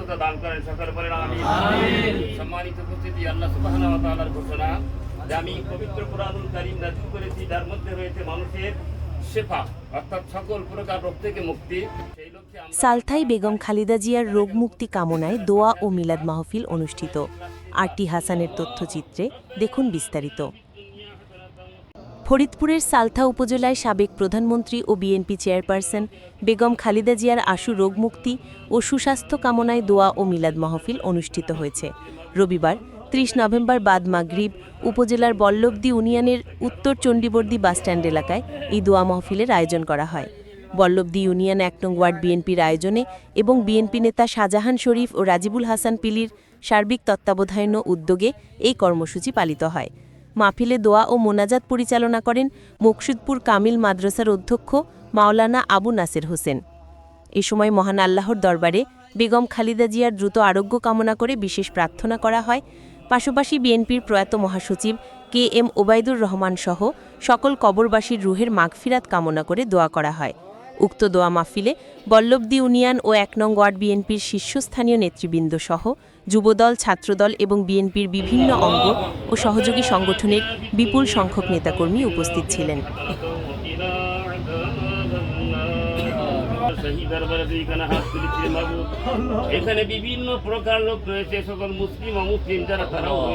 সুস্থতা দান করেন সকলে বলেন আমিন। সম্মানিত উপস্থিতি আল্লাহ সুবহানাহু ওয়া তাআলার ঘোষণা যে আমি পবিত্র কোরআনুল কারীম নাযিল করেছি যার মধ্যে রয়েছে মানুষের শেফা অর্থাৎ সকল প্রকার রোগ থেকে মুক্তি। সেই লক্ষ্যে আমরা সালথাই বেগম খালিদা জিয়ার রোগমুক্তি কামনায় দোয়া ও মিলাদ মাহফিল অনুষ্ঠিত। আরটি হাসানের তথ্যচিত্রে দেখুন বিস্তারিত। ফরিদপুরের সালথা উপজেলায় সাবেক প্রধানমন্ত্রী ও বিএনপি চেয়ারপারসন বেগম খালিদা জিয়ার আশু রোগমুক্তি ও সুস্বাস্থ্য কামনায় দোয়া ও মিলাদ মাহফিল অনুষ্ঠিত হয়েছে। রবিবার, ত্রিশ নভেম্বর বাদ মাগরিব উপজেলার বল্লভদি ইউনিয়নের উত্তর চণ্ডীবর্দী বাসস্ট্যান্ড এলাকায় এই দোয়া মাহফিলের আয়োজন করা হয়। বল্লভদি ইউনিয়ন এক নং ওয়ার্ড বিএনপির আয়োজনে এবং বিএনপি নেতা শাহজাহান শরীফ ও রাজিবুল হাসান পিলির সার্বিক তত্ত্বাবধায়ন উদ্যোগে এই কর্মসূচি পালিত হয়। মাহফিলে দোয়া ও মোনাজাত পরিচালনা করেন মুকসুদপুর কামিল মাদ্রাসার অধ্যক্ষ মাওলানা আবু নাসের হোসেন। এ সময় মহান আল্লাহর দরবারে বেগম খালিদা জিয়ার দ্রুত আরোগ্য কামনা করে বিশেষ প্রার্থনা করা হয়। পাশাপাশি বিএনপির প্রয়াত মহাসচিব কে এম ওবায়দুর রহমান সহ সকল কবরবাসীর রুহের মাগফিরাত কামনা করে দোয়া করা হয়। উক্ত দোয়া মাহফিলে বল্লভদি ইউনিয়ন ও এক নং ওয়ার্ড বিএনপির শীর্ষস্থানীয় নেতৃবৃন্দ সহ যুবদল, ছাত্রদল এবং বিএনপির বিভিন্ন অঙ্গ ও সহযোগী সংগঠনের বিপুল সংখ্যক নেতাকর্মী উপস্থিত ছিলেন। এখানে বিভিন্ন প্রকার লোক রয়েছে, সকল মুসলিম অমুসলিম যারা তারাও